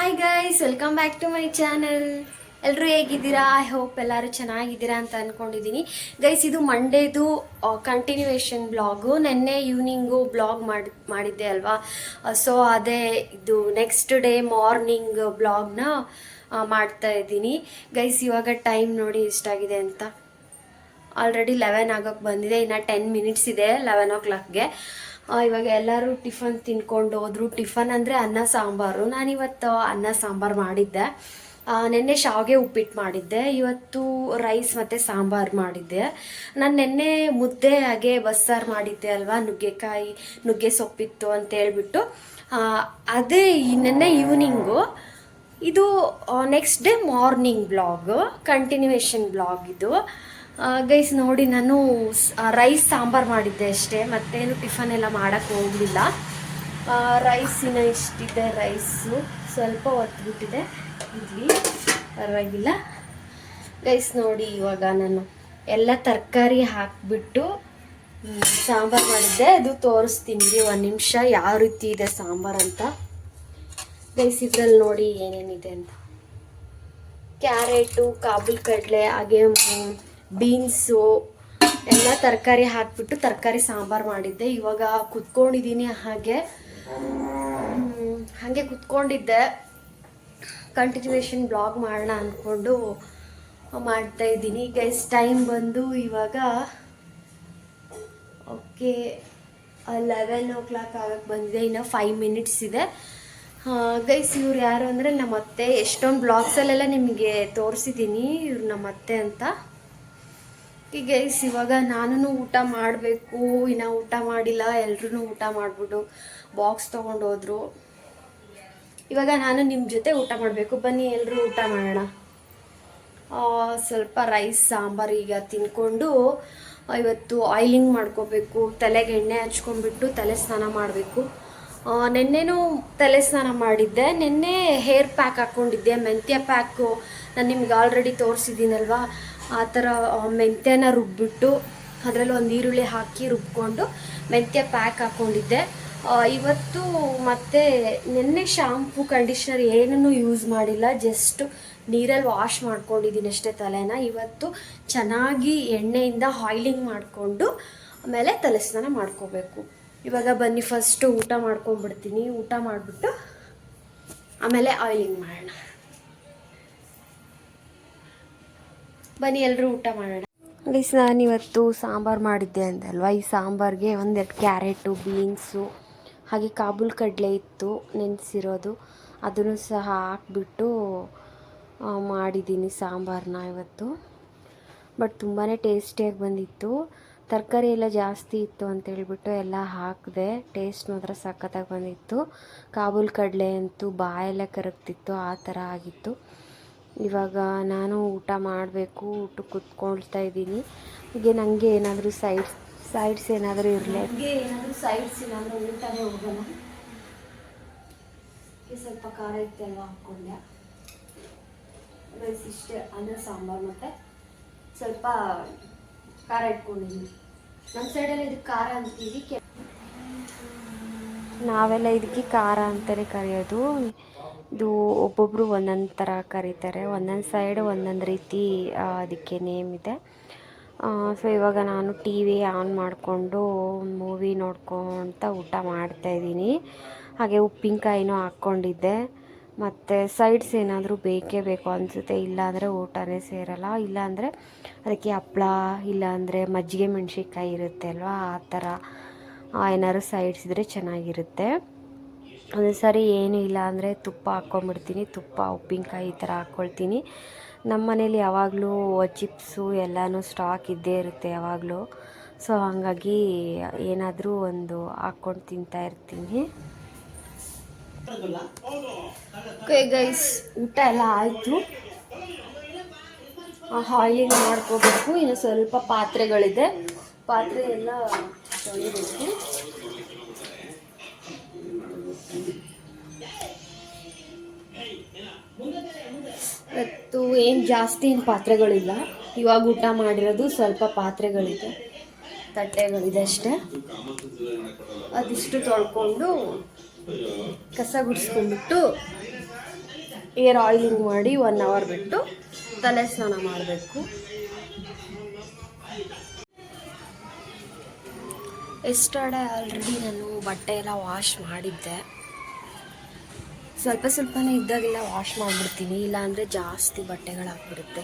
Hi guys welcome back to my channel ಎಲ್ಲರೂ ಹೇಗಿದ್ದೀರಾ? I hope ಎಲ್ಲರೂ ಚೆನ್ನಾಗಿದ್ದೀರಾ ಅಂತ ಅಂದ್ಕೊಂಡಿದ್ದೀನಿ ಗೈಸ್ ಇದು ಮಂಡೇದು ಕಂಟಿನ್ಯೂಯೇಷನ್ ಬ್ಲಾಗು ನಿನ್ನೆ ಈವ್ನಿಂಗು ಬ್ಲಾಗ್ ಮಾಡಿ, ಮಾಡಿದ್ದೆ ಅಲ್ವಾ? ಸೊ ಅದೇ ಇದು ನೆಕ್ಸ್ಟ್ ಡೇ ಮಾರ್ನಿಂಗ್ ಬ್ಲಾಗ್ನ ಮಾಡ್ತಾ ಇದ್ದೀನಿ. ಗೈಸ್ ಇವಾಗ ಟೈಮ್ ನೋಡಿ ಎಷ್ಟಾಗಿದೆ ಅಂತ. ಆಲ್ರೆಡಿ ಲೆವೆನ್ ಆಗೋಕ್ಕೆ ಬಂದಿದೆ. ಇನ್ನು ಟೆನ್ ಮಿನಿಟ್ಸ್ ಇದೆ ಲೆವೆನ್ ಓ ಕ್ಲಾಕ್ಗೆ ಇವಾಗ ಎಲ್ಲರೂ ಟಿಫನ್ ತಿನ್ಕೊಂಡು ಹೋದ್ರು. ಟಿಫನ್ ಅಂದರೆ ಅನ್ನ, ಸಾಂಬಾರು. ನಾನಿವತ್ತು ಅನ್ನ, ಸಾಂಬಾರು ಮಾಡಿದ್ದೆ. ನೆನ್ನೆ ಶಾವಿಗೆ ಉಪ್ಪಿಟ್ಟು ಮಾಡಿದ್ದೆ. ಇವತ್ತು ರೈಸ್ ಮತ್ತು ಸಾಂಬಾರು ಮಾಡಿದ್ದೆ. ನಾನು ನೆನ್ನೆ ಮುದ್ದೆ ಹಾಗೆ ಬಸ್ಸಾರು ಮಾಡಿದ್ದೆ ಅಲ್ವಾ? ನುಗ್ಗೆಕಾಯಿ, ನುಗ್ಗೆ ಸೊಪ್ಪಿತ್ತು ಅಂತ ಹೇಳ್ಬಿಟ್ಟು. ಅದೇ ನೆನ್ನೆ ಈವ್ನಿಂಗು ಇದು next day morning blog continuation blog ಇದು. ಗೈಸ್ ನೋಡಿ, ನಾನು ರೈಸ್ ಸಾಂಬಾರು ಮಾಡಿದ್ದೆ ಅಷ್ಟೇ. ಮತ್ತೇನು ಟಿಫನ್ ಎಲ್ಲ ಮಾಡೋಕ್ಕೆ ಹೋಗಲಿಲ್ಲ. ರೈಸ್ ಇನ್ನು ಇಷ್ಟಿದೆ ರೈಸು ಸ್ವಲ್ಪ ಹೊತ್ಬಿಟ್ಟಿದೆ ಇಲ್ಲಿ ಪರವಾಗಿಲ್ಲ. ಗೈಸ್ ನೋಡಿ, ಇವಾಗ ನಾನು ಎಲ್ಲ ತರಕಾರಿ ಹಾಕಿಬಿಟ್ಟು ಸಾಂಬಾರು ಮಾಡಿದ್ದೆ. ಅದು ತೋರಿಸ್ತೀನಿ ಒಂದು ನಿಮಿಷ. ಯಾವ ರೀತಿ ಇದೆ ಸಾಂಬಾರು ಅಂತ. ಗೈಸ್ ಇದ್ರಲ್ಲಿ ನೋಡಿ ಏನೇನಿದೆ ಅಂತ. ಕ್ಯಾರೆಟು, ಕಾಬೂಲ್ ಕಡಲೆ, ಹಾಗೆ ಬೀನ್ಸು ಎಲ್ಲ ತರಕಾರಿ ಹಾಕ್ಬಿಟ್ಟು ತರಕಾರಿ ಸಾಂಬಾರು ಮಾಡಿದ್ದೆ. ಇವಾಗ ಕುತ್ಕೊಂಡಿದ್ದೀನಿ ಹಾಗೆ. ಹಾಗೆ ಕುತ್ಕೊಂಡಿದ್ದೆ. ಕಂಟಿನ್ಯೂಷನ್ ಬ್ಲಾಗ್ ಮಾಡೋಣ ಅಂದ್ಕೊಂಡು ಮಾಡ್ತಾ ಇದ್ದೀನಿ. ಗೈಸ್ ಟೈಮ್ ಬಂದು ಇವಾಗ ಓಕೆ ಲೆವೆನ್ ಓ ಕ್ಲಾಕ್ ಆಗಕ್ಕೆ ಬಂದಿದೆ. ಇನ್ನು ಫೈವ್ ಮಿನಿಟ್ಸ್ ಇದೆ. ಗೈಸ್ ಇವ್ರು ಯಾರು ಅಂದರೆ ನಮ್ಮ ಅತ್ತೆ ಎಷ್ಟೊಂದು ಬ್ಲಾಗ್ಸಲ್ಲೆಲ್ಲ ನಿಮಗೆ ತೋರಿಸಿದ್ದೀನಿ. ಇವ್ರು ನಮ್ಮ ಅತ್ತೆ ಅಂತ. ಈ ಗೈಸ್ ಇವಾಗ ನಾನು ಊಟ ಮಾಡಬೇಕು. ಇನ್ನು ಊಟ ಮಾಡಿಲ್ಲ ಎಲ್ರೂ ಊಟ ಮಾಡಿಬಿಟ್ಟು ಬಾಕ್ಸ್ ತೊಗೊಂಡು ಹೋದ್ರು ಇವಾಗ ನಾನು ನಿಮ್ಮ ಜೊತೆ ಊಟ ಮಾಡಬೇಕು. ಬನ್ನಿ ಎಲ್ಲರೂ ಊಟ ಮಾಡೋಣ. ಸ್ವಲ್ಪ ರೈಸ್ ಸಾಂಬಾರು ಈಗ ತಿನ್ಕೊಂಡು ಇವತ್ತು ಆಯಿಲಿಂಗ್ ಮಾಡ್ಕೋಬೇಕು. ತಲೆಗೆ ಎಣ್ಣೆ ಹಚ್ಕೊಂಡ್ಬಿಟ್ಟು ತಲೆ ಸ್ನಾನ ಮಾಡಬೇಕು. ನಿನ್ನೆನೂ ತಲೆ ಸ್ನಾನ ಮಾಡಿದ್ದೆ. ನಿನ್ನೆ ಹೇರ್ ಪ್ಯಾಕ್ ಹಾಕ್ಕೊಂಡಿದ್ದೆ ಮೆಂತ್ಯ ಪ್ಯಾಕು ನಾನು ನಿಮ್ಗೆ ಆಲ್ರೆಡಿ ತೋರಿಸಿದ್ದೀನಲ್ವಾ? ಆ ಥರ ಮೆಂತ್ಯನ ರುಬ್ಬಿಟ್ಟು ಅದರಲ್ಲಿ ಒಂದು ಈರುಳ್ಳಿ ಹಾಕಿ ರುಬ್ಕೊಂಡು ಮೆಂತ್ಯ ಪ್ಯಾಕ್ ಹಾಕ್ಕೊಂಡಿದ್ದೆ ಇವತ್ತು ಮತ್ತೆ ನಿನ್ನೆ ಶಾಂಪು ಕಂಡೀಷ್ನರ್ ಏನನ್ನು ಯೂಸ್ ಮಾಡಿಲ್ಲ. ಜಸ್ಟ್ ನೀರಲ್ಲಿ ವಾಶ್ ಮಾಡ್ಕೊಂಡಿದ್ದೀನಿ ಅಷ್ಟೇ ತಲೆನ. ಇವತ್ತು ಚೆನ್ನಾಗಿ ಎಣ್ಣೆಯಿಂದ ಆಯಿಲಿಂಗ್ ಮಾಡಿಕೊಂಡು ಆಮೇಲೆ ತಲೆ ಸ್ನಾನ ಮಾಡ್ಕೋಬೇಕು. ಇವಾಗ ಬನ್ನಿ ಫಸ್ಟು ಊಟ ಮಾಡ್ಕೊಂಡ್ಬಿಡ್ತೀನಿ. ಊಟ ಮಾಡಿಬಿಟ್ಟು ಆಮೇಲೆ ಆಯಿಲಿಂಗ್ ಮಾಡೋಣ. ಬನ್ನಿ ಎಲ್ಲರೂ ಊಟ ಮಾಡೋಣ. ಪ್ಲೀಸ್ ನಾನಿವತ್ತು ಸಾಂಬಾರು ಮಾಡಿದ್ದೆ ಅಂದಲ್ವಾ? ಈ ಸಾಂಬಾರಿಗೆ ಒಂದೆರಡು ಕ್ಯಾರೆಟು, ಬೀನ್ಸು, ಹಾಗೆ ಕಾಬೂಲ್ ಕಡಲೆ ಇತ್ತು, ನೆನೆಸಿರೋದು. ಅದನ್ನು ಸಹ ಹಾಕ್ಬಿಟ್ಟು ಮಾಡಿದ್ದೀನಿ ಸಾಂಬಾರನ್ನ ಇವತ್ತು. ಬಟ್ ತುಂಬಾ ಟೇಸ್ಟಿಯಾಗಿ ಬಂದಿತ್ತು. ತರಕಾರಿ ಎಲ್ಲ ಜಾಸ್ತಿ ಇತ್ತು ಅಂತ ಹೇಳ್ಬಿಟ್ಟು ಎಲ್ಲ ಹಾಕಿದೆ. ಟೇಸ್ಟ್ ಮಾತ್ರ ಸಖತ್ತಾಗಿ ಬಂದಿತ್ತು. ಕಾಬೂಲ್ ಕಡಲೆ ಅಂತೂ ಬಾಯೆಲ್ಲ ಕರಗ್ತಿತ್ತು, ಆ ಥರ ಆಗಿತ್ತು. ಇವಾಗ ನಾನು ಊಟ ಮಾಡಬೇಕು ಊಟ ಕುತ್ಕೊಳ್ತಾ ಇದ್ದೀನಿ. ಹೀಗೆ ನನಗೆ ಏನಾದರೂ ಸೈಡ್ಸ್ ಸೈಡ್ಸ್ ಏನಾದರೂ ಇರಲಿ. ಏನಾದರೂ ಸೈಡ್ಸ್ ಏನಾದರೂ ಊಟನೇ ಹೋಗೋಣ. ಸ್ವಲ್ಪ ಖಾರ ಇತ್ತಲ್ವ ಹಾಕ್ಕೊಂಡೆ ರೈಸ್ ಇಷ್ಟೇ ಅನ್ನ ಸಾಂಬಾರು ಮತ್ತು ಸ್ವಲ್ಪ ಖಾರ ಇಟ್ಕೊಂಡಿದ್ದೀನಿ. ನಮ್ಮ ಸೈಡಲ್ಲಿ ಇದಕ್ಕೆ ಖಾರ ಅಂತೀವಿ. ನಾವೆಲ್ಲ ಇದಕ್ಕೆ ಖಾರ ಅಂತಲೇ ಕರೆಯೋದು. ಇದು ಒಬ್ಬೊಬ್ಬರು ಒಂದೊಂದು ಥರ ಕರೀತಾರೆ. ಒಂದೊಂದು ಸೈಡ್ ಒಂದೊಂದು ರೀತಿ ಅದಕ್ಕೆ ನೇಮ್ ಇದೆ. ಸೊ ಇವಾಗ ನಾನು ಟಿ ವಿ ಆನ್ ಮಾಡಿಕೊಂಡು ಮೂವಿ ನೋಡ್ಕೊತ ಊಟ ಮಾಡ್ತಾಯಿದ್ದೀನಿ ಹಾಗೆ ಉಪ್ಪಿನಕಾಯಿನೂ ಹಾಕ್ಕೊಂಡಿದ್ದೆ. ಮತ್ತು ಸೈಡ್ಸ್ ಏನಾದರೂ ಬೇಕೇ ಬೇಕು ಅನಿಸುತ್ತೆ. ಇಲ್ಲಾಂದರೆ ಊಟನೇ ಸೇರಲ್ಲ. ಇಲ್ಲಾಂದರೆ ಅದಕ್ಕೆ ಹಪ್ಳ, ಇಲ್ಲಾಂದರೆ ಮಜ್ಜಿಗೆ ಮೆಣಸಿನ್ಕಾಯಿ ಇರುತ್ತೆ ಅಲ್ವಾ? ಆ ಥರ ಏನಾದ್ರು ಸೈಡ್ಸ್ ಇದ್ದರೆ ಚೆನ್ನಾಗಿರುತ್ತೆ. ಒಂದು ಸಾರಿ ಏನೂ ಇಲ್ಲ ಅಂದರೆ ತುಪ್ಪ ಹಾಕ್ಕೊಂಬಿಡ್ತೀನಿ. ತುಪ್ಪ, ಉಪ್ಪಿನಕಾಯಿ ಈ ಥರ ಹಾಕ್ಕೊಳ್ತೀನಿ. ನಮ್ಮ ಮನೇಲಿ ಯಾವಾಗಲೂ ಚಿಪ್ಸು ಎಲ್ಲನೂ ಸ್ಟಾಕ್ ಇದ್ದೇ ಇರುತ್ತೆ ಯಾವಾಗಲೂ. ಸೊ, ಹಾಗಾಗಿ ಏನಾದರೂ ಒಂದು ಹಾಕ್ಕೊಂಡು ತಿಂತಾ ಇರ್ತೀನಿ. ಗೈಸ್, ಊಟ ಎಲ್ಲ ಆಯಿತು. ಆಯಿಲಿಂಗ್ ಮಾಡ್ಕೋಬೇಕು. ಇನ್ನು ಸ್ವಲ್ಪ ಪಾತ್ರೆಗಳಿದೆ. ಪಾತ್ರೆ ಎಲ್ಲ ತೊಳಿಬೇಕು. ಇವತ್ತು ಏನು ಜಾಸ್ತಿ ಏನು ಪಾತ್ರೆಗಳಿಲ್ಲ. ಇವಾಗ ಊಟ ಮಾಡಿರೋದು ಸ್ವಲ್ಪ ಪಾತ್ರೆಗಳಿದೆ. ತಟ್ಟೆಗಳಿದೆ ಅಷ್ಟೇ. ಅದಿಷ್ಟು ತೊಳ್ಕೊಂಡು ಕಸ ಗುಡಿಸ್ಕೊಂಡ್ಬಿಟ್ಟು ಏರ್ ಆಯಿಲಿಂಗ್ ಮಾಡಿ ಒನ್ ಅವರ್ ಬಿಟ್ಟು ತಲೆ ಸ್ನಾನ ಮಾಡಬೇಕು. ಎಸ್ಟರ್ಡೇ ಆಲ್ರೆಡಿ ನಾನು ಬಟ್ಟೆ ಎಲ್ಲ ವಾಶ್ ಮಾಡಿದ್ದೆ. ಸ್ವಲ್ಪ ಸ್ವಲ್ಪನೇ ಇದ್ದಾಗೆಲ್ಲ ವಾಶ್ ಮಾಡಿಬಿಡ್ತೀನಿ, ಇಲ್ಲಾಂದರೆ ಜಾಸ್ತಿ ಬಟ್ಟೆಗಳಾಗ್ಬಿಡುತ್ತೆ.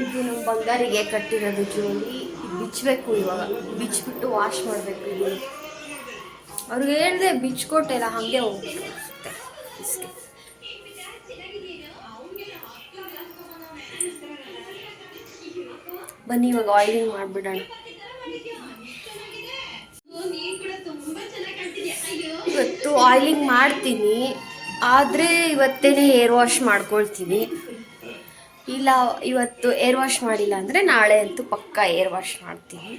ಇದು ನಮ್ಮ ಬಂಗಾರಿಗೆ ಕಟ್ಟಿರೋದು ಜೋಲಿ ಬಿಚ್ಚಬೇಕು ಇವಾಗ. ಬಿಚ್ಚಿಬಿಟ್ಟು ವಾಶ್ ಮಾಡಬೇಕು ಇದು ಅವ್ರಿಗೆ ಹೇಳಿದೆ ಬಿಚ್ಕೊಟ್ಟೆಲ್ಲ ಹಾಗೆ ಹೋಗಿ ಬನ್ನಿ ಇವಾಗ ಆಯಿಲಿಂಗ್ ಮಾಡಿಬಿಡೋಣ. ಇವತ್ತು ಆಯಿಲಿಂಗ್ ಮಾಡ್ತೀನಿ, ಆದರೆ ಇವತ್ತೇನೆ ಏರ್ ವಾಶ್ ಮಾಡ್ಕೊಳ್ತೀನಿ. ಇಲ್ಲ, ಇವತ್ತು ಏರ್ ವಾಶ್ ಮಾಡಿಲ್ಲ ಅಂದರೆ ನಾಳೆ ಅಂತೂ ಪಕ್ಕ ಏರ್ ವಾಶ್ ಮಾಡ್ತೀನಿ.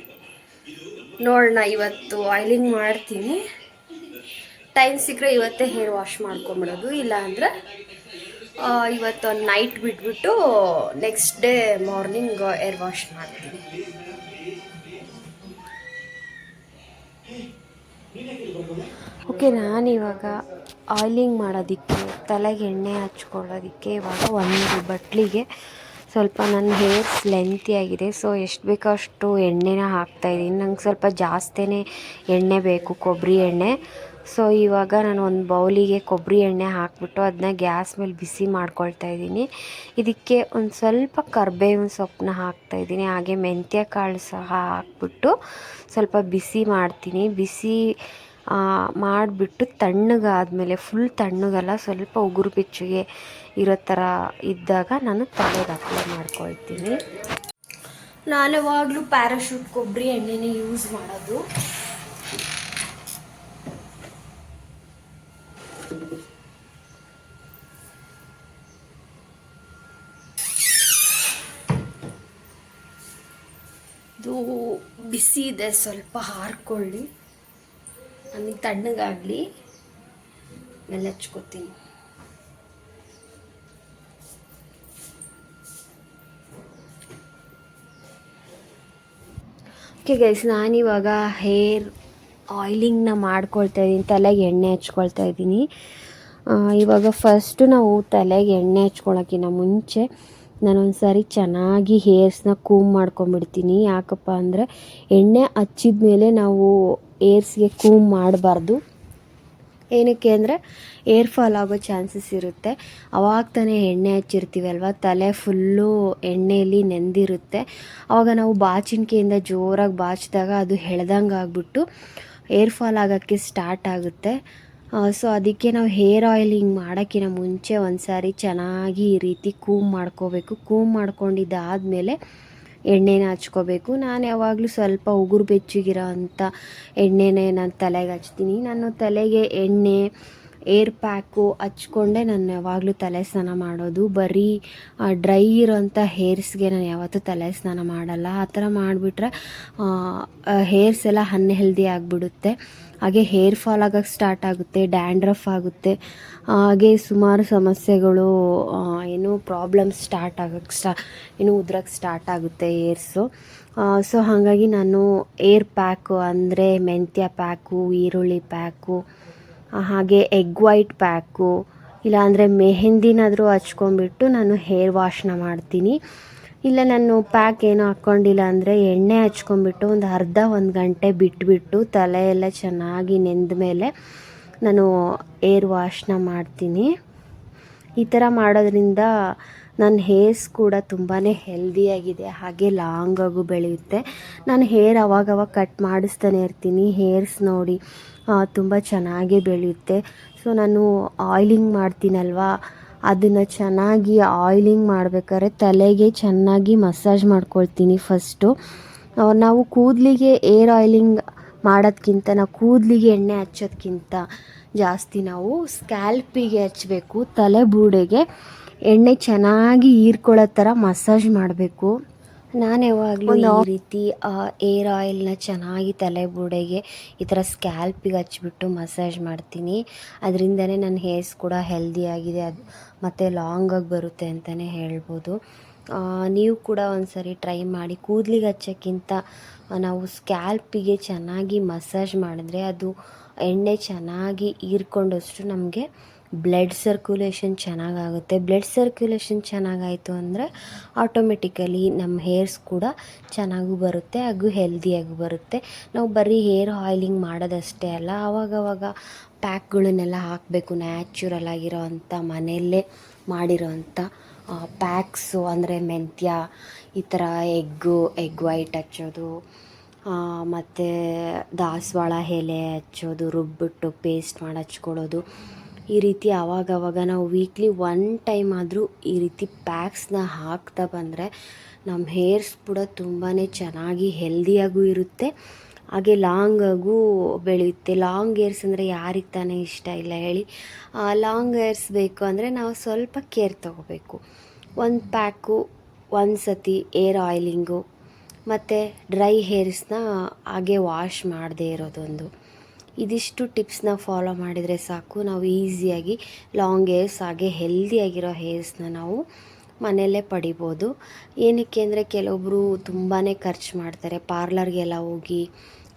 ನೋಡೋಣ, ಇವತ್ತು ಆಯಿಲಿಂಗ್ ಮಾಡ್ತೀನಿ. ಟೈಮ್ ಸಿಕ್ಕರೆ ಇವತ್ತೇ ಹೇರ್ ವಾಶ್ ಮಾಡ್ಕೊಂಬಿಡೋದು ಇಲ್ಲ ಅಂದರೆ ಇವತ್ತು ನೈಟ್ ಬಿಟ್ಬಿಟ್ಟು next day morning hair wash ಮಾಡ್ತೀನಿ. ಓಕೆ ನಾನಿವಾಗ ಆಯಿಲಿಂಗ್ ಮಾಡೋದಕ್ಕೆ, ತಲೆಗೆ ಎಣ್ಣೆ ಹಚ್ಕೊಳ್ಳೋದಕ್ಕೆ, ಇವಾಗ ಒಂದು ಬಟ್ಲಿಗೆ ಸ್ವಲ್ಪ ನನ್ನ ಹೇರ್ಸ್ ಲೆಂತಿ ಆಗಿದೆ. ಸೊ ಎಷ್ಟು ಬೇಕೋ ಅಷ್ಟು ಎಣ್ಣೆನ ಹಾಕ್ತಾಯಿದ್ದೀನಿ ನಂಗೆ ಸ್ವಲ್ಪ ಜಾಸ್ತಿನೇ ಎಣ್ಣೆ ಬೇಕು ಕೊಬ್ಬರಿ ಎಣ್ಣೆ. ಸೊ ಇವಾಗ ನಾನು ಒಂದು ಬೌಲಿಗೆ ಕೊಬ್ಬರಿ ಎಣ್ಣೆ ಹಾಕ್ಬಿಟ್ಟು ಅದನ್ನ ಗ್ಯಾಸ್ ಮೇಲೆ ಬಿಸಿ ಮಾಡ್ಕೊಳ್ತಾ ಇದ್ದೀನಿ. ಇದಕ್ಕೆ ಒಂದು ಸ್ವಲ್ಪ ಕರ್ಬೇವಿನ ಸೊಪ್ಪನ್ನ ಹಾಕ್ತಾಯಿದ್ದೀನಿ ಹಾಗೆ ಮೆಂತ್ಯ ಕಾಳು ಸಹ ಹಾಕ್ಬಿಟ್ಟು ಸ್ವಲ್ಪ ಬಿಸಿ ಮಾಡ್ತೀನಿ. ಬಿಸಿ ಮಾಡಿಬಿಟ್ಟು ತಣ್ಣಗಾದಮೇಲೆ ಫುಲ್ ತಣ್ಣಗಲ್ಲ, ಸ್ವಲ್ಪ ಉಗುರು ಬೆಚ್ಚಗೆ ಇರೋ ಥರ ಇದ್ದಾಗ ನಾನು ತಲೆಗೆ ಅಪ್ಲೈ ಮಾಡ್ಕೊಳ್ತೀನಿ. ನಾನು ಯಾವಾಗಲೂ ಪ್ಯಾರಾಶೂಟ್ ಕೊಬ್ಬರಿ ಎಣ್ಣೆನೇ ಯೂಸ್ ಮಾಡೋದು. ಇದು ಬಿಸಿ ಇದೆ, ಸ್ವಲ್ಪ ಹಾರ್ಕೊಳ್ಳಿ. ನನಗೆ ತಣ್ಣಗಾಗಲಿ. ಮೇಲೆ ಹಚ್ಕೋತೀನಿ ಓಕೆ ಗೈಸ್, ನಾನಿವಾಗ ಹೇರ್ ಆಯಿಲಿಂಗ್ನ ಮಾಡ್ಕೊಳ್ತಾ ಇದ್ದೀನಿ ತಲೆಗೆ ಎಣ್ಣೆ ಹಚ್ಕೊಳ್ತಾ ಇದ್ದೀನಿ ಇವಾಗ ಫಸ್ಟು ನಾವು ತಲೆಗೆ ಎಣ್ಣೆ ಹಚ್ಕೊಳ್ಳೋಕ್ಕಿಂತ ಮುಂಚೆ ನಾನೊಂದು ಸಾರಿ ಚೆನ್ನಾಗಿ ಹೇರ್ಸ್ನ ಕೂಮ್ ಮಾಡ್ಕೊಂಬಿಡ್ತೀನಿ. ಯಾಕಪ್ಪ ಅಂದರೆ ಎಣ್ಣೆ ಹಚ್ಚಿದ ಮೇಲೆ ನಾವು ಏರ್ಸ್ಗೆ ಕೂಮ್ ಮಾಡಬಾರ್ದು. ಏನಕ್ಕೆ ಅಂದರೆ ಏರ್ ಫಾಲ್ ಆಗೋ ಚಾನ್ಸಸ್ ಇರುತ್ತೆ. ಅವಾಗ ತಾನೇ ಎಣ್ಣೆ ಹಚ್ಚಿರ್ತೀವಲ್ವ? ತಲೆ ಫುಲ್ಲು ಎಣ್ಣೆಯಲ್ಲಿ ನೆಂದಿರುತ್ತೆ. ಆವಾಗ ನಾವು ಬಾಚಿಣಿಕೆಯಿಂದ ಜೋರಾಗಿ ಬಾಚಿದಾಗ ಅದು ಎಳ್ದಂಗೆ ಆಗಿಬಿಟ್ಟು ಏರ್ ಫಾಲ್ ಆಗೋಕ್ಕೆ ಸ್ಟಾರ್ಟ್ ಆಗುತ್ತೆ. ಸೊ ಅದಕ್ಕೆ ನಾವು ಹೇರ್ ಆಯಿಲಿಂಗ್ ಮಾಡೋಕ್ಕಿಂತ ಮುಂಚೆ ಒಂದು ಸಾರಿ ಚೆನ್ನಾಗಿ ಈ ರೀತಿ ಕೂಮ್ ಮಾಡ್ಕೋಬೇಕು. ಕೂಮ್ ಮಾಡ್ಕೊಂಡಿದ್ದಾದಮೇಲೆ ಎಣ್ಣೆನ ಹಚ್ಕೋಬೇಕು. ನಾನು ಯಾವಾಗಲೂ ಸ್ವಲ್ಪ ಉಗುರು ಬೆಚ್ಚಗಿರೋ ಅಂಥ ಎಣ್ಣೆನೇ ನಾನು ತಲೆಗೆ ಹಚ್ತೀನಿ. ನಾನು ತಲೆಗೆ ಎಣ್ಣೆ ಏರ್ ಪ್ಯಾಕು ಹಚ್ಕೊಂಡೆ ನಾನು ಯಾವಾಗಲೂ ತಲೆ ಸ್ನಾನ ಮಾಡೋದು. ಬರೀ ಡ್ರೈ ಇರೋಂಥ ಹೇರ್ಸ್ಗೆ ನಾನು ಯಾವತ್ತೂ ತಲೆ ಸ್ನಾನ ಮಾಡಲ್ಲ. ಆ ಥರ ಮಾಡಿಬಿಟ್ರೆ ಹೇರ್ಸ್ ಎಲ್ಲ ಅನ್ಹೆಲ್ದಿ ಆಗಿಬಿಡುತ್ತೆ. ಹಾಗೆ ಹೇರ್ ಫಾಲ್ ಆಗೋಕ್ಕೆ ಸ್ಟಾರ್ಟ್ ಆಗುತ್ತೆ, ಡ್ಯಾಂಡ್ರಫ್ ಆಗುತ್ತೆ. ಹಾಗೆ ಸುಮಾರು ಸಮಸ್ಯೆಗಳು ಏನು ಪ್ರಾಬ್ಲಮ್ ಸ್ಟಾರ್ಟ್ ಆಗೋಕ್ಕೆ ಸ್ಟಾ, ಏನು ಉದ್ರಕ್ಕೆ ಸ್ಟಾರ್ಟ್ ಆಗುತ್ತೆ ಏರ್ಸು ಸೊ ಹಾಗಾಗಿ ನಾನು ಏರ್ ಪ್ಯಾಕು ಅಂದರೆ ಮೆಂತ್ಯ ಪ್ಯಾಕು, ಈರುಳ್ಳಿ ಪ್ಯಾಕು ಹಾಗೆ ಎಗ್ ವೈಟ್ ಪ್ಯಾಕು ಇಲ್ಲಾಂದರೆ ಮೆಹೆಂದಿನಾದರೂ ಹಚ್ಕೊಂಡ್ಬಿಟ್ಟು ನಾನು ಹೇರ್ ವಾಶ್ನ ಮಾಡ್ತೀನಿ. ಇಲ್ಲ, ನಾನು ಪ್ಯಾಕ್ ಏನೂ ಹಾಕ್ಕೊಂಡಿಲ್ಲ ಅಂದರೆ ಎಣ್ಣೆ ಹಚ್ಕೊಂಡ್ಬಿಟ್ಟು ಒಂದು ಅರ್ಧ ಒಂದು ಗಂಟೆ ಬಿಟ್ಬಿಟ್ಟು ತಲೆ ಎಲ್ಲ ಚೆನ್ನಾಗಿ ನೆಂದ ಮೇಲೆ ನಾನು ಏರ್ ವಾಶ್ನ ಮಾಡ್ತೀನಿ. ಈ ಥರ ಮಾಡೋದ್ರಿಂದ ನನ್ನ ಹೇರ್ಸ್ ಕೂಡ ತುಂಬಾ ಹೆಲ್ದಿಯಾಗಿದೆ ಹಾಗೆ ಲಾಂಗಾಗೂ ಬೆಳೆಯುತ್ತೆ. ನಾನು ಹೇರ್ ಅವಾಗವಾಗ ಕಟ್ ಮಾಡಿಸ್ತಾನೆ ಇರ್ತೀನಿ ಹೇರ್ಸ್ ನೋಡಿ ತುಂಬ ಚೆನ್ನಾಗೇ ಬೆಳೆಯುತ್ತೆ. ಸೊ ನಾನು ಆಯಿಲಿಂಗ್ ಮಾಡ್ತೀನಲ್ವಾ, ಅದನ್ನು ಚೆನ್ನಾಗಿ ಆಯಿಲಿಂಗ್ ಮಾಡ್ಬೇಕಾದ್ರೆ ತಲೆಗೆ ಚೆನ್ನಾಗಿ ಮಸಾಜ್ ಮಾಡ್ಕೊಳ್ತೀನಿ ಫಸ್ಟು ನಾವು ಕೂದಲಿಗೆ ಏರ್ ಆಯಿಲಿಂಗ್ ಮಾಡೋದ್ಕಿಂತ ನಾವು ಕೂದಲಿಗೆ ಎಣ್ಣೆ ಹಚ್ಚೋದ್ಕಿಂತ ಜಾಸ್ತಿ ನಾವು ಸ್ಕ್ಯಾಲ್ಪಿಗೆ ಹಚ್ಚಬೇಕು ತಲೆ ಬೂಡೆಗೆ. ಎಣ್ಣೆ ಚೆನ್ನಾಗಿ ಹೀರ್ಕೊಳ್ಳೋ ಥರ ಮಸಾಜ್ ಮಾಡಬೇಕು. ನಾನು ಯಾವಾಗಲೂ ಈ ರೀತಿ ಏರ್ ಆಯಿಲ್ನ ಚೆನ್ನಾಗಿ ತಲೆ ಬುಡೆಗೆ ಈ ಥರ ಸ್ಕ್ಯಾಲ್ಪಿಗೆ ಹಚ್ಬಿಟ್ಟು ಮಸಾಜ್ ಮಾಡ್ತೀನಿ. ಅದರಿಂದನೇ ನನ್ನ ಹೇರ್ಸ್ ಕೂಡ ಹೆಲ್ದಿ ಆಗಿದೆ. ಅದು ಮತ್ತು ಲಾಂಗಾಗಿ ಬರುತ್ತೆ ಅಂತಲೇ ಹೇಳ್ಬೋದು. ನೀವು ಕೂಡ ಒಂದ್ಸರಿ ಟ್ರೈ ಮಾಡಿ ಕೂದಲಿಗೆ ಹಚ್ಚೋಕ್ಕಿಂತ ನಾವು ಸ್ಕ್ಯಾಲ್ಪಿಗೆ ಚೆನ್ನಾಗಿ ಮಸಾಜ್ ಮಾಡಿದ್ರೆ ಅದು ಎಣ್ಣೆ ಚೆನ್ನಾಗಿ ಹೀರ್ಕೊಂಡಷ್ಟು ನಮಗೆ ಬ್ಲಡ್ ಸರ್ಕ್ಯುಲೇಷನ್ ಚೆನ್ನಾಗಾಗುತ್ತೆ. ಬ್ಲಡ್ ಸರ್ಕ್ಯುಲೇಷನ್ ಚೆನ್ನಾಗಾಯಿತು ಅಂದರೆ ಆಟೋಮೆಟಿಕಲಿ ನಮ್ಮ ಹೇರ್ಸ್ ಕೂಡ ಚೆನ್ನಾಗೂ ಬರುತ್ತೆ, ಹಾಗೂ ಹೆಲ್ದಿಯಾಗೂ ಬರುತ್ತೆ. ನಾವು ಬರೀ ಹೇರ್ ಆಯಿಲಿಂಗ್ ಮಾಡೋದಷ್ಟೇ ಅಲ್ಲ, ಆವಾಗವಾಗ ಪ್ಯಾಕ್ಗಳನ್ನೆಲ್ಲ ಹಾಕಬೇಕು ನ್ಯಾಚುರಲ್ ಆಗಿರೋ ಅಂಥ ಮನೆಯಲ್ಲೇ ಮಾಡಿರೋ ಅಂಥ ಪ್ಯಾಕ್ಸು ಅಂದರೆ ಮೆಂತ್ಯ, ಈ ಥರ ಎಗ್ಗು ಎಗ್ ವೈಟ್ ಹಚ್ಚೋದು ಮತ್ತು ದಾಸವಾಳ ಎಲೆ ಹಚ್ಚೋದು, ರುಬ್ಬಿಟ್ಟು ಪೇಸ್ಟ್ ಮಾಡಿ ಹಚ್ಕೊಳ್ಳೋದು. ಈ ರೀತಿ ಆವಾಗವಾಗ ನಾವು ವೀಕ್ಲಿ ಒನ್ ಟೈಮ್ ಆದರೂ ಈ ರೀತಿ ಪ್ಯಾಕ್ಸ್ನ ಹಾಕ್ತಾ ಬಂದರೆ ನಮ್ಮ ಹೇರ್ಸ್ ಕೂಡ ತುಂಬಾ ಚೆನ್ನಾಗಿ ಹೆಲ್ದಿಯಾಗೂ ಇರುತ್ತೆ. ಹಾಗೆ ಲಾಂಗಾಗೂ ಬೆಳೆಯುತ್ತೆ. ಲಾಂಗ್ ಏರ್ಸ್ ಅಂದರೆ ಯಾರಿಗೆ ತಾನೇ ಇಷ್ಟ ಇಲ್ಲ ಹೇಳಿ. ಲಾಂಗ್ ಏರ್ಸ್ ಬೇಕು ಅಂದರೆ ನಾವು ಸ್ವಲ್ಪ ಕೇರ್ ತಗೋಬೇಕು. ಒಂದು ಪ್ಯಾಕು ಒಂದು ಸತಿ ಏರ್ ಆಯಿಲಿಂಗು ಮತ್ತು ಡ್ರೈ ಹೇರ್ಸ್ನ ಹಾಗೆ ವಾಶ್ ಮಾಡದೇ ಇರೋದೊಂದು. ಇದಿಷ್ಟು ಟಿಪ್ಸ್ನ ಫಾಲೋ ಮಾಡಿದರೆ ಸಾಕು. ನಾವು ಈಸಿಯಾಗಿ, ಲಾಂಗ್ ಹೇರ್ಸ್ ಹಾಗೆ ಹೆಲ್ದಿಯಾಗಿರೋ ಹೇರ್ಸ್ನ ನಾವು ಮನೆಯಲ್ಲೇ ಪಡಿಬೋದು. ಏನಕ್ಕೆ ಅಂದರೆ ಕೆಲವೊಬ್ಬರು ತುಂಬಾ ಖರ್ಚು ಮಾಡ್ತಾರೆ. ಪಾರ್ಲರ್ಗೆಲ್ಲ ಹೋಗಿ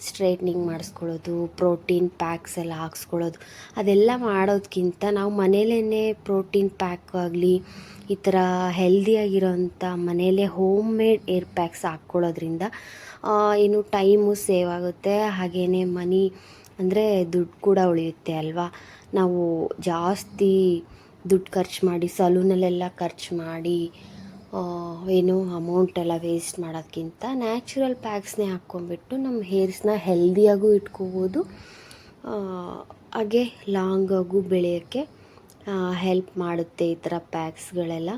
ಸ್ಟ್ರೈಟ್ನಿಂಗ್ ಮಾಡಿಸ್ಕೊಳ್ಳೋದು ಪ್ರೋಟೀನ್ ಪ್ಯಾಕ್ಸ್ ಎಲ್ಲ ಹಾಕ್ಸ್ಕೊಳ್ಳೋದು, ಅದೆಲ್ಲ ಮಾಡೋದಕ್ಕಿಂತ ನಾವು ಮನೇಲೇ ಪ್ರೋಟೀನ್ ಪ್ಯಾಕ್ ಆಗಲಿ, ಈ ಥರ ಹೆಲ್ದಿಯಾಗಿರೋಂಥ ಮನೆಯಲ್ಲೇ ಹೋಮ್ ಮೇಡ್ ಏರ್ ಪ್ಯಾಕ್ಸ್ ಹಾಕ್ಕೊಳ್ಳೋದ್ರಿಂದ ಏನು ಟೈಮು ಸೇವ್ ಆಗುತ್ತೆ. ಹಾಗೆಯೇ ಮನಿ ಅಂದರೆ ದುಡ್ಡು ಕೂಡ ಉಳಿಯುತ್ತೆ ಅಲ್ವಾ? ನಾವು ಜಾಸ್ತಿ ದುಡ್ಡು ಖರ್ಚು ಮಾಡಿ ಸಲೂನಲ್ಲೆಲ್ಲ ಖರ್ಚು ಮಾಡಿ ಏನು ಅಮೌಂಟ್ ಎಲ್ಲ ವೇಸ್ಟ್ ಮಾಡೋದ್ಕಿಂತ ನ್ಯಾಚುರಲ್ ಪ್ಯಾಕ್ಸ್ನೇ ಹಾಕ್ಕೊಂಡ್ಬಿಟ್ಟು ನಮ್ಮ ಹೇರ್ಸ್ನ ಹೆಲ್ದಿಯಾಗೂ ಇಟ್ಕೋಬೋದು. ಹಾಗೆ ಲಾಂಗಾಗೂ ಬೆಳೆಯೋಕ್ಕೆ ಹೆಲ್ಪ್ ಮಾಡುತ್ತೆ ಈ ಥರ ಪ್ಯಾಕ್ಸ್ಗಳೆಲ್ಲ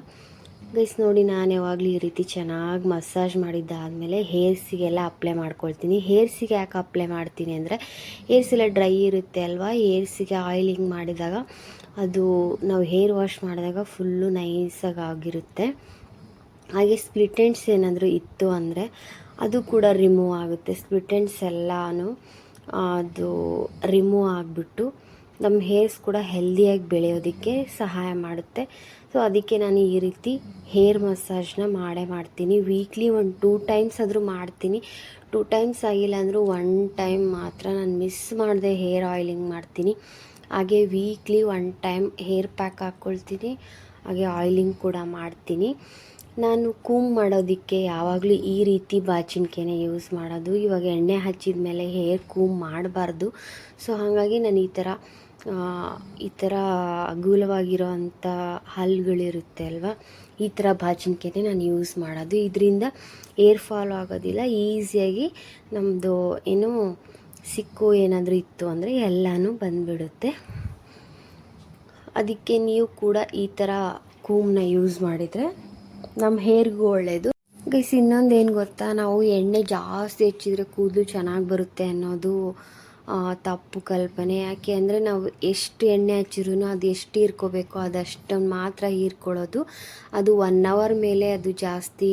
ಗೈಸ್ ನೋಡಿ ನಾನು ಯಾವಾಗಲೂ ಈ ರೀತಿ ಚೆನ್ನಾಗಿ ಮಸಾಜ್ ಮಾಡಿದ್ದಾದಮೇಲೆ ಹೇರ್ಸಿಗೆಲ್ಲ ಅಪ್ಲೈ ಮಾಡ್ಕೊಳ್ತೀನಿ. ಹೇರ್ಸಿಗೆ ಯಾಕೆ ಅಪ್ಲೈ ಮಾಡ್ತೀನಿ ಅಂದರೆ ಹೇರ್ಸ್ ಎಲ್ಲ ಡ್ರೈ ಇರುತ್ತೆ ಅಲ್ವಾ? ಹೇರ್ಸಿಗೆ ಆಯಿಲಿಂಗ್ ಮಾಡಿದಾಗ ಅದು ನಾವು ಹೇರ್ ವಾಶ್ ಮಾಡಿದಾಗ ಫುಲ್ಲು ನೈಸಾಗಿ ಆಗಿರುತ್ತೆ. ಹಾಗೆ ಸ್ಪ್ಲಿಟ್ ಎಂಡ್ಸ್ ಏನಾದರೂ ಇತ್ತು ಅಂದರೆ ಅದು ಕೂಡ ರಿಮೂವ್ ಆಗುತ್ತೆ. ಸ್ಪ್ಲಿಟ್ ಎಂಡ್ಸ್ ಎಲ್ಲನೂ ಅದು ರಿಮೂವ್ ಆಗಿಬಿಟ್ಟು ನಮ್ಮ ಹೇರ್ಸ್ ಕೂಡ ಹೆಲ್ದಿಯಾಗಿ ಬೆಳೆಯೋದಕ್ಕೆ ಸಹಾಯ ಮಾಡುತ್ತೆ. ಸೊ ಅದಕ್ಕೆ ನಾನು ಈ ರೀತಿ ಹೇರ್ ಮಸಾಜ್ನ ಮಾಡೇ ಮಾಡ್ತೀನಿ. ವೀಕ್ಲಿ ಒಂದು ಟೂ ಟೈಮ್ಸ್ ಆದರೂ ಮಾಡ್ತೀನಿ. ಟೂ ಟೈಮ್ಸ್ ಆಗಿಲ್ಲ ಅಂದರೂ ಒನ್ ಟೈಮ್ ಮಾತ್ರ ನಾನು ಮಿಸ್ ಮಾಡಿದೆ ಹೇರ್ ಆಯಿಲಿಂಗ್ ಮಾಡ್ತೀನಿ. ಹಾಗೆ weekly one time hair pack ಹಾಕ್ಕೊಳ್ತೀನಿ. ಹಾಗೆ ಆಯಿಲಿಂಗ್ ಕೂಡ ಮಾಡ್ತೀನಿ. ನಾನು ಕೂಮ್ ಮಾಡೋದಕ್ಕೆ ಯಾವಾಗಲೂ ಈ ರೀತಿ ಬಾಚಿನ್ಕೆನೆ ಯೂಸ್ ಮಾಡೋದು. ಇವಾಗ ಎಣ್ಣೆ ಹಚ್ಚಿದ ಮೇಲೆ ಹೇರ್ ಕೂಮ್ ಮಾಡಬಾರ್ದು. ಸೊ ಹಾಗಾಗಿ ನಾನು ಈ ಥರ ಈ ಥರ ಅಗೂಲವಾಗಿರೋ ಅಂಥ ಹಲ್ಗಳಿರುತ್ತೆ ಅಲ್ವಾ? ಈ ಥರ ಬಾಚಿನ್ಕೆನೆ ನಾನು ಯೂಸ್ ಮಾಡೋದು. ಇದರಿಂದ ಏರ್ ಫಾಲ್ ಆಗೋದಿಲ್ಲ. ಈಸಿಯಾಗಿ ನಮ್ಮದು ಏನು ಸಿಕ್ಕು ಏನಾದರೂ ಇತ್ತು ಅಂದರೆ ಎಲ್ಲನೂ ಬಂದುಬಿಡುತ್ತೆ. ಅದಕ್ಕೆ ನೀವು ಕೂಡ ಈ ಥರ ಕೂಮ್ನ ಯೂಸ್ ಮಾಡಿದರೆ ನಮ್ಮ ಹೇರ್ಗೂ ಒಳ್ಳೆಯದು ಗೈಸ್ ಇನ್ನೊಂದು ಏನು ಗೊತ್ತಾ? ನಾವು ಎಣ್ಣೆ ಜಾಸ್ತಿ ಹೆಚ್ಚಿದ್ರೆ ಕೂದಲು ಚೆನ್ನಾಗಿ ಬರುತ್ತೆ ಅನ್ನೋದು ತಪ್ಪು ಕಲ್ಪನೆ. ಯಾಕೆ ಅಂದರೆ ನಾವು ಎಷ್ಟು ಎಣ್ಣೆ ಹಚ್ಚಿರೂ ಅದು ಎಷ್ಟು ಹೀರ್ಕೋಬೇಕು ಅದಷ್ಟನ್ನು ಮಾತ್ರ ಹೀರ್ಕೊಳ್ಳೋದು. ಅದು ಒನ್ ಅವರ್ ಮೇಲೆ ಅದು ಜಾಸ್ತಿ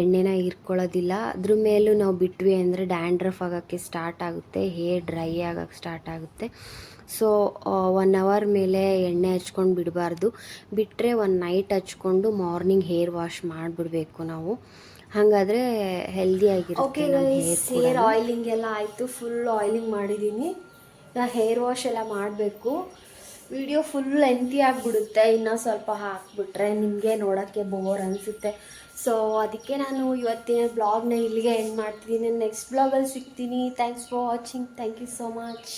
ಎಣ್ಣೆನ ಹೀರ್ಕೊಳ್ಳೋದಿಲ್ಲ. ಅದ್ರ ಮೇಲೂ ನಾವು ಬಿಟ್ವಿ ಅಂದರೆ ಡ್ಯಾಂಡ್ರಫ್ ಆಗೋಕ್ಕೆ ಸ್ಟಾರ್ಟ್ ಆಗುತ್ತೆ ಹೇರ್ ಡ್ರೈ ಆಗೋಕ್ಕೆ ಸ್ಟಾರ್ಟ್ ಆಗುತ್ತೆ. ಸೊ ಒನ್ ಅವರ್ ಮೇಲೆ ಎಣ್ಣೆ ಹಚ್ಕೊಂಡು ಬಿಡಬಾರ್ದು. ಬಿಟ್ಟರೆ ಒನ್ ನೈಟ್ ಹಚ್ಕೊಂಡು ಮಾರ್ನಿಂಗ್ ಹೇರ್ ವಾಶ್ ಮಾಡಿಬಿಡ್ಬೇಕು ನಾವು. ಹಾಗಾದರೆ ಹೆಲ್ದಿ ಓಕೆ ಹೇರ್ ಆಯಿಲಿಂಗ್ ಎಲ್ಲ ಆಯಿತು. ಫುಲ್ ಆಯಿಲಿಂಗ್ ಮಾಡಿದ್ದೀನಿ ನಾ ಹೇರ್ ವಾಶ್ ಎಲ್ಲ ಮಾಡಬೇಕು. ವಿಡಿಯೋ ಫುಲ್ ಲೆಂತಿ ಆಗಿಬಿಡುತ್ತೆ. ಇನ್ನೂ ಸ್ವಲ್ಪ ಹಾಕ್ಬಿಟ್ರೆ ನಿಮಗೆ ನೋಡೋಕ್ಕೆ ಬೋರ್ ಅನಿಸುತ್ತೆ. ಸೊ ಅದಕ್ಕೆ ನಾನು ಇವತ್ತಿನ ಬ್ಲಾಗ್ನ ಇಲ್ಲಿಗೆ ಎಂಡ್ ಮಾಡ್ತಿದ್ದೀನಿ ನೆಕ್ಸ್ಟ್ ಬ್ಲಾಗಲ್ಲಿ ಸಿಗ್ತೀನಿ. Thanks for watching thank you so much